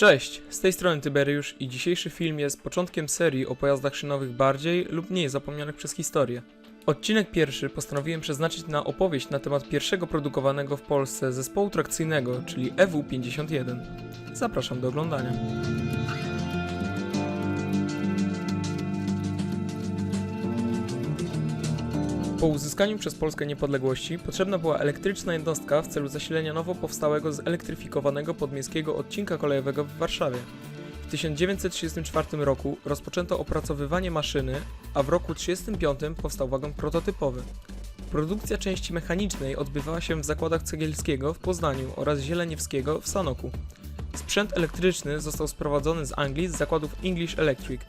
Cześć, z tej strony Tyberiusz i dzisiejszy film jest początkiem serii o pojazdach szynowych bardziej lub mniej zapomnianych przez historię. Odcinek pierwszy postanowiłem przeznaczyć na opowieść na temat pierwszego produkowanego w Polsce zespołu trakcyjnego, czyli EW51. Zapraszam do oglądania. Po uzyskaniu przez Polskę niepodległości potrzebna była elektryczna jednostka w celu zasilenia nowo powstałego zelektryfikowanego podmiejskiego odcinka kolejowego w Warszawie. W 1934 roku rozpoczęto opracowywanie maszyny, a w roku 1935 powstał wagon prototypowy. Produkcja części mechanicznej odbywała się w zakładach Cegielskiego w Poznaniu oraz Zieleniewskiego w Sanoku. Sprzęt elektryczny został sprowadzony z Anglii z zakładów English Electric.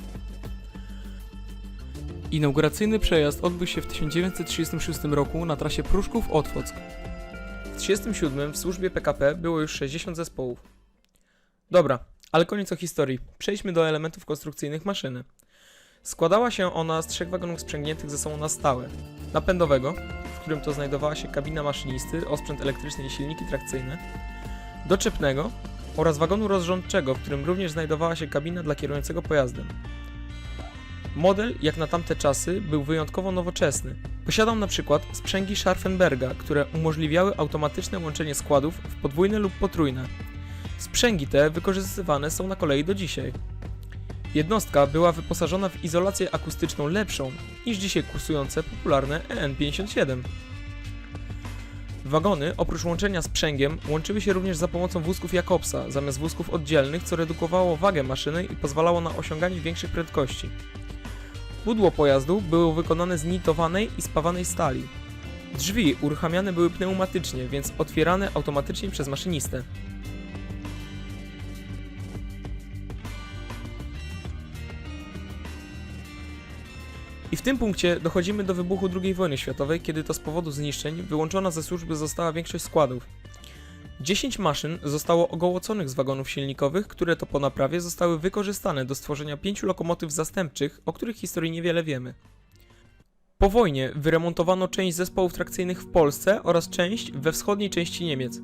Inauguracyjny przejazd odbył się w 1936 roku na trasie Pruszków-Otwock. W 1937 w służbie PKP było już 60 zespołów. Dobra, ale koniec o historii. Przejdźmy do elementów konstrukcyjnych maszyny. Składała się ona z trzech wagonów sprzęgniętych ze sobą na stałe. Napędowego, w którym to znajdowała się kabina maszynisty, osprzęt elektryczny i silniki trakcyjne. Doczepnego oraz wagonu rozrządczego, w którym również znajdowała się kabina dla kierującego pojazdem. Model, jak na tamte czasy, był wyjątkowo nowoczesny. Posiadał na przykład sprzęgi Scharfenberga, które umożliwiały automatyczne łączenie składów w podwójne lub potrójne. Sprzęgi te wykorzystywane są na kolei do dzisiaj. Jednostka była wyposażona w izolację akustyczną lepszą niż dzisiaj kursujące popularne EN57. Wagony, oprócz łączenia sprzęgiem, łączyły się również za pomocą wózków Jakobsa zamiast wózków oddzielnych, co redukowało wagę maszyny i pozwalało na osiąganie większych prędkości. Pudło pojazdu było wykonane z nitowanej i spawanej stali. Drzwi uruchamiane były pneumatycznie, więc otwierane automatycznie przez maszynistę. I w tym punkcie dochodzimy do wybuchu II wojny światowej, kiedy to z powodu zniszczeń wyłączona ze służby została większość składów. 10 maszyn zostało ogołoconych z wagonów silnikowych, które to po naprawie zostały wykorzystane do stworzenia pięciu lokomotyw zastępczych, o których historii niewiele wiemy. Po wojnie wyremontowano część zespołów trakcyjnych w Polsce oraz część we wschodniej części Niemiec.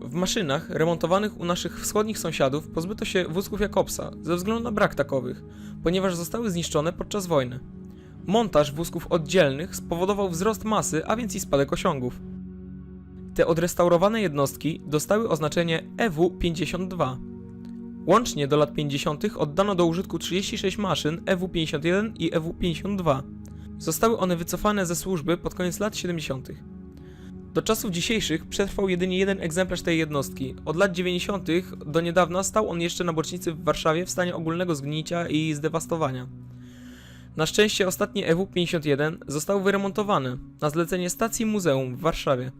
W maszynach remontowanych u naszych wschodnich sąsiadów pozbyto się wózków Jakobsa ze względu na brak takowych, ponieważ zostały zniszczone podczas wojny. Montaż wózków oddzielnych spowodował wzrost masy, a więc i spadek osiągów. Te odrestaurowane jednostki dostały oznaczenie EW52. Łącznie do lat 50. oddano do użytku 36 maszyn EW51 i EW52. Zostały one wycofane ze służby pod koniec lat 70. Do czasów dzisiejszych przetrwał jedynie jeden egzemplarz tej jednostki. Od lat 90. do niedawna stał on jeszcze na bocznicy w Warszawie w stanie ogólnego zgnicia i zdewastowania. Na szczęście ostatnie EW51 zostało wyremontowane na zlecenie stacji muzeum w Warszawie.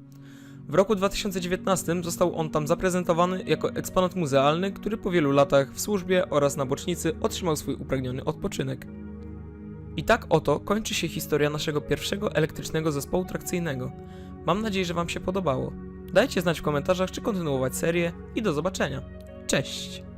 W roku 2019 został on tam zaprezentowany jako eksponat muzealny, który po wielu latach w służbie oraz na bocznicy otrzymał swój upragniony odpoczynek. I tak oto kończy się historia naszego pierwszego elektrycznego zespołu trakcyjnego. Mam nadzieję, że Wam się podobało. Dajcie znać w komentarzach, czy kontynuować serię i do zobaczenia. Cześć!